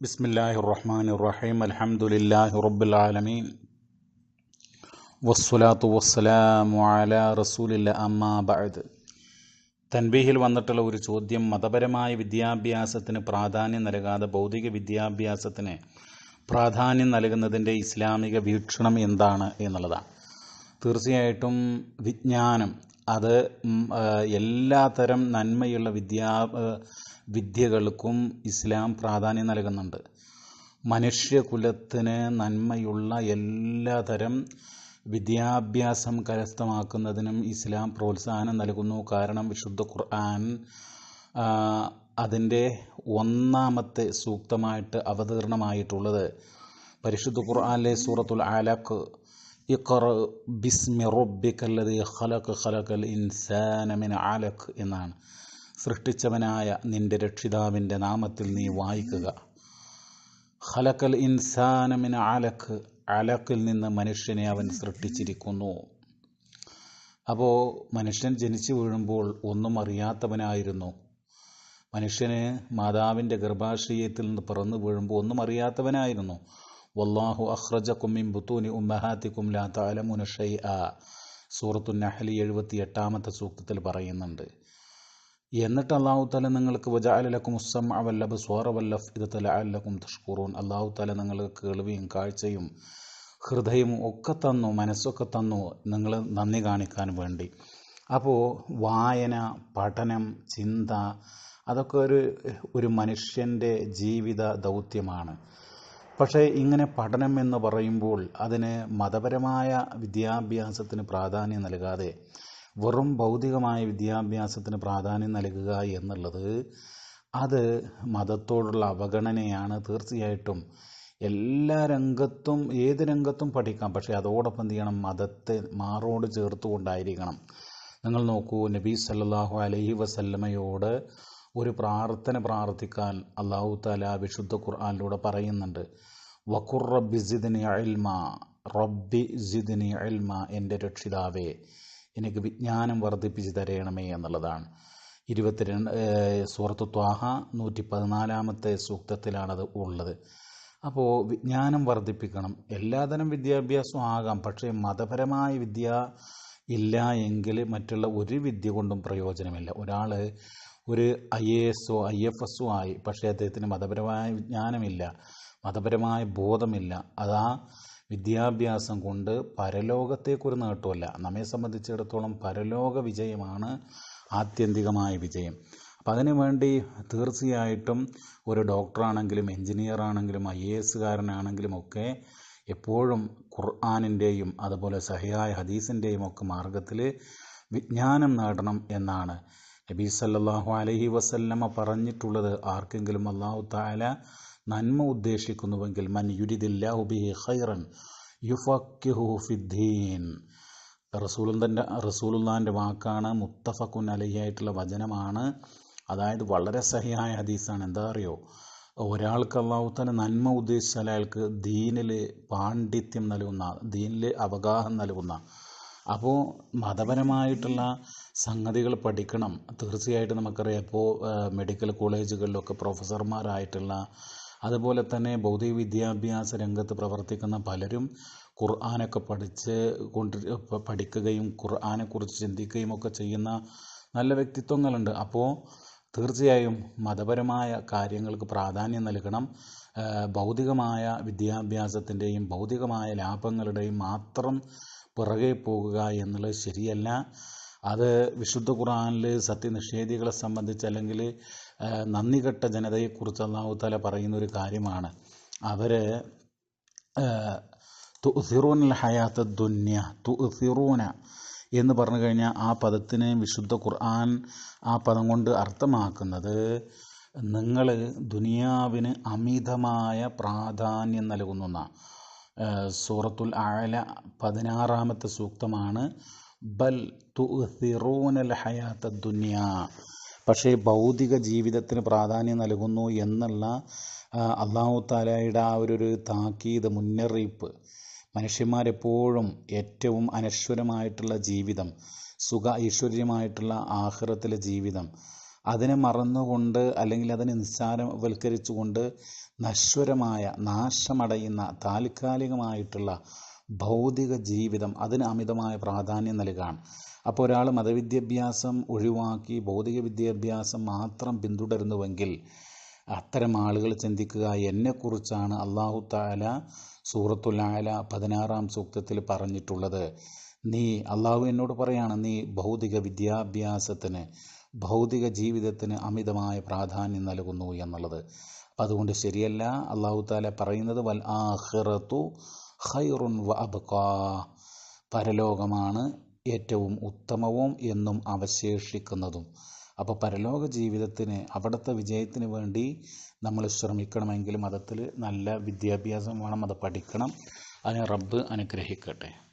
بسم الله الرحمن الرحيم الحمد لله رب العالمين والصلاة والسلام على رسول الله أما بعد തൻബീഹിൽ വന്നിട്ടുള്ള ഒരു ചോദ്യം മതപരമായ വിദ്യാഭ്യാസത്തിന് പ്രാധാന്യം നൽകാതെ ഭൗതിക വിദ്യാഭ്യാസത്തിന് പ്രാധാന്യം നൽകുന്നതിൻ്റെ ഇസ്ലാമിക വീക്ഷണം എന്താണ് എന്നുള്ളതാണ് തീർച്ചയായിട്ടും വിജ്ഞാനം അത് ഉം, ആ, എല്ലാത്തരം നന്മയുള്ള വിദ്യാ ആ, വിദ്യകൾക്കും ഇസ്ലാം പ്രാധാന്യം നൽകുന്നുണ്ട്. മനുഷ്യകുലത്തിന് നന്മയുള്ള എല്ലാതരം വിദ്യാഭ്യാസം കരസ്ഥമാക്കുന്നതിനും ഇസ്ലാം പ്രോത്സാഹനം നൽകുന്നു. കാരണം വിശുദ്ധ ഖുർആൻ അതിന്റെ ഒന്നാമത്തെ സൂക്തമായിട്ട് അവതീർണമായിട്ടുള്ളത് പരിശുദ്ധ ഖുർആനിലെ സൂറത്തുൽ ആലക്ക് ഇഖറ ബിസ്മി റബ്ബിക്കല്ലതി ഖലഖ് ഖലഖൽ ഇൻസാന മിൻ അലഖ് എന്നാണ്. സൃഷ്ടിച്ചവനായ നിന്റെ രക്ഷിതാവിന്റെ നാമത്തിൽ നീ വായിക്കുക. ഹലക്കൽ ഇൻസാനമിന് അലക്ക് അലക്കിൽ നിന്ന് മനുഷ്യനെ അവൻ സൃഷ്ടിച്ചിരിക്കുന്നു. അപ്പോൾ മനുഷ്യൻ ജനിച്ചു വീഴുമ്പോൾ ഒന്നും അറിയാത്തവനായിരുന്നു. മനുഷ്യന് മാതാവിന്റെ ഗർഭാശയത്തിൽ നിന്ന് പിറന്നു വീഴുമ്പോൾ ഒന്നും അറിയാത്തവനായിരുന്നു. വല്ലാഹു അഹ്റജ മിൻ ബുത്തൂനി ഉമ്മഹാത്തിക്കും ലാ തഅലമുന ഷൈഅ സൂറത്തു നഹലി എഴുപത്തി എട്ടാമത്തെ സൂക്തത്തിൽ പറയുന്നുണ്ട്. എന്നിട്ട് അള്ളാഹു താല നിങ്ങൾക്ക് വജാലലക്കും ഉസ്സം അവല്ലബ് സ്വാറവല്ലഫ് ഇത് തല അല്ലക്കും തഷ്കൂറൂൻ. അള്ളാഹു താല നിങ്ങൾക്ക് കേൾവിയും കാഴ്ചയും ഹൃദയവും ഒക്കെ തന്നു മനസ്സൊക്കെ തന്നു നിങ്ങൾ നന്ദി കാണിക്കാൻ വേണ്ടി. അപ്പോൾ വായന പഠനം ചിന്ത അതൊക്കെ ഒരു ഒരു മനുഷ്യന്റെ ജീവിത ദൗത്യമാണ്. പക്ഷേ ഇങ്ങനെ പഠനം എന്ന് പറയുമ്പോൾ അതിന് മതപരമായ വിദ്യാഭ്യാസത്തിന് പ്രാധാന്യം നൽകാതെ വെറും ഭൗതികമായ വിദ്യാഭ്യാസത്തിന് പ്രാധാന്യം നൽകുക എന്നുള്ളത് അത് മതത്തോടുള്ള അവഗണനയാണ് തീർച്ചയായിട്ടും. എല്ലാ രംഗത്തും ഏത് രംഗത്തും പഠിക്കാം. പക്ഷേ അതോടൊപ്പം എന്ത് ചെയ്യണം? മതത്തെ മാറോട് ചേർത്തുകൊണ്ടായിരിക്കണം. നിങ്ങൾ നോക്കൂ നബി സല്ലാഹു അലൈഹി വസല്ലമയോട് ഒരു പ്രാർത്ഥന പ്രാർത്ഥിക്കാൻ അള്ളാഹു താല വിശുദ്ധ ഖുർആാനിലൂടെ പറയുന്നുണ്ട്. വഖുർ റബ്ബി സിദ്നി ഇൽമ റബ്ബി ജിദിനി ഇൽമ എന്റെ രക്ഷിതാവേ എനിക്ക് വിജ്ഞാനം വർദ്ധിപ്പിച്ച് തരയണമേ എന്നുള്ളതാണ്. ഇരുപത്തിരണ്ട് സൂറത്ത് ത്വാഹ നൂറ്റി പതിനാലാമത്തെ സൂക്തത്തിലാണത് ഉള്ളത്. അപ്പോൾ വിജ്ഞാനം വർദ്ധിപ്പിക്കണം. എല്ലാതരം വിദ്യാഭ്യാസവും ആകാം. പക്ഷേ മതപരമായ വിദ്യ ഇല്ല എങ്കിൽ മറ്റുള്ള ഒരു വിദ്യ കൊണ്ടും പ്രയോജനമില്ല. ഒരാൾ ഒരു ഐ എ എസോ ഐ എഫ് എസോ ആയി പക്ഷേ അദ്ദേഹത്തിന് മതപരമായ വിജ്ഞാനമില്ല. മതപരമായ ബോധമില്ല. അതാ വിദ്യാഭ്യാസം കൊണ്ട് പരലോകത്തേക്കൊരു നേട്ടമല്ല നമ്മെ സംബന്ധിച്ചിടത്തോളം പരലോക വിജയമാണ് ആത്യന്തികമായ വിജയം. അപ്പം അതിനുവേണ്ടി തീർച്ചയായിട്ടും ഒരു ഡോക്ടറാണെങ്കിലും എഞ്ചിനീയർ ആണെങ്കിലും ഐ എ എസ്സുകാരനാണെങ്കിലും ഒക്കെ എപ്പോഴും ഖുർആാനിന്റെയും അതുപോലെ സഹിയായ ഹദീസിന്റെയും ഒക്കെ മാർഗത്തിൽ വിജ്ഞാനം നേടണം എന്നാണ് നബി സല്ലാഹു അലഹി വസല്ലമ പറഞ്ഞിട്ടുള്ളത്. ആർക്കെങ്കിലും അള്ളാഹു താല നന്മ ഉദ്ദേശിക്കുന്നുവെങ്കിൽ മൻ യുരിദില്ലാഹു ബിഹി ഖൈറൻ യുഫക്കിഹു ഫിദ്ദീൻ. റസൂലുന്തന്റെ റസൂലുല്ലാന്റെ വാക്കാണ് മുത്തഫക്കുൻ അലഹിയായിട്ടുള്ള വചനമാണ്. അതായത് വളരെ സഹിയായ ഹദീസാണ്. എന്താ അറിയോ? ഒരാൾക്ക് അള്ളാഹുത്താല നന്മ ഉദ്ദേശിച്ചാൽ അയാൾക്ക് ദീനിൽ പാണ്ഡിത്യം നൽകുന്ന ദീനിൽ അവഗാഹം നൽകുന്ന. അപ്പോൾ മതപരമായിട്ടുള്ള സംഗതികൾ പഠിക്കണം. തീർച്ചയായിട്ടും നമുക്കറിയാം. ഇപ്പോൾ മെഡിക്കൽ കോളേജുകളിലൊക്കെ പ്രൊഫസർമാരായിട്ടുള്ള അതുപോലെ തന്നെ ഭൗതിക വിദ്യാഭ്യാസ രംഗത്ത് പ്രവർത്തിക്കുന്ന പലരും ഖുർആാനൊക്കെ പഠിച്ച് കൊണ്ട് പഠിക്കുകയും ഖുർആാനെക്കുറിച്ച് ചിന്തിക്കുകയും ഒക്കെ ചെയ്യുന്ന നല്ല വ്യക്തിത്വങ്ങളുണ്ട്. അപ്പോൾ തീർച്ചയായും മതപരമായ കാര്യങ്ങൾക്ക് പ്രാധാന്യം നൽകണം. ഭൗതികമായ വിദ്യാഭ്യാസത്തിന്റെയും ഭൗതികമായ ലാഭങ്ങളുടെയും മാത്രം പിറകെ പോകുക എന്നുള്ളത് ശരിയല്ല. അത് വിശുദ്ധ ഖുർആാനിൽ സത്യനിഷേധികളെ സംബന്ധിച്ച് അല്ലെങ്കിൽ ആ, നന്ദി കെട്ട ജനതയെക്കുറിച്ച് അള്ളാഹു താല പറയുന്ന ഒരു കാര്യമാണ് അവർ തുസിറൂൻ ഹയാത്ത ദുന്യ എന്ന് പറഞ്ഞു കഴിഞ്ഞാൽ ആ പദത്തിന് വിശുദ്ധ ഖുർആൻ ആ പദം കൊണ്ട് അർത്ഥമാക്കുന്നത് നിങ്ങൾ ദുനിയാവിന് അമിതമായ പ്രാധാന്യം നൽകുന്ന സൂറത്തുൽ ആല പതിനാറാമത്തെ സൂക്തമാണ് ബൽ തുറൂനൽ ഹയാത്ത ദുന്യ. പക്ഷേ ഭൗതിക ജീവിതത്തിന് പ്രാധാന്യം നൽകുന്നു എന്നുള്ള അള്ളാഹു താലയുടെ ആ ഒരു താക്കീത് മുന്നറിയിപ്പ് മനുഷ്യന്മാരെപ്പോഴും ഏറ്റവും അനശ്വരമായിട്ടുള്ള ജീവിതം സുഖ ഐശ്വര്യമായിട്ടുള്ള ആഹ്റത്തിലെ ജീവിതം അതിനെ മറന്നുകൊണ്ട് അല്ലെങ്കിൽ അതിനെ നിസ്സാരവൽക്കരിച്ചുകൊണ്ട് നശ്വരമായ നാശമടയുന്ന താൽക്കാലികമായിട്ടുള്ള ഭൗതിക ജീവിതം അതിന് അമിതമായ പ്രാധാന്യം നൽകുകയാണ് അപ്പോൾ ഒരാൾ മതവിദ്യാഭ്യാസം ഒഴിവാക്കി ഭൗതിക വിദ്യാഭ്യാസം മാത്രം പിന്തുടരുന്നുവെങ്കിൽ അത്തരം ആളുകൾ ചിന്തിക്കുക എന്നെക്കുറിച്ചാണ് അള്ളാഹു താല സൂറത്തുൽ ആല പതിനാറാം സൂക്തത്തിൽ പറഞ്ഞിട്ടുള്ളത്. നീ അള്ളാഹു എന്നോട് പറയാണ് നീ ഭൗതിക വിദ്യാഭ്യാസത്തിന് ഭൗതിക ജീവിതത്തിന് അമിതമായ പ്രാധാന്യം നൽകുന്നു എന്നുള്ളത്. അപ്പം അതുകൊണ്ട് ശരിയല്ല. അള്ളാഹു താല പറയുന്നത് വൽ ആഹിറത്തു ഖൈറുൻ വ പരലോകമാണ് ഏറ്റവും ഉത്തമവും എന്നും അവശേഷിക്കുന്നതും. അപ്പോൾ പരലോക ജീവിതത്തിന് അവിടുത്തെ വിജയത്തിന് വേണ്ടി നമ്മൾ ശ്രമിക്കണമെങ്കിൽ മതത്തിൽ നല്ല വിദ്യാഭ്യാസം വേണം അത് പഠിക്കണം അതിനെ റബ്ബ് അനുഗ്രഹിക്കട്ടെ.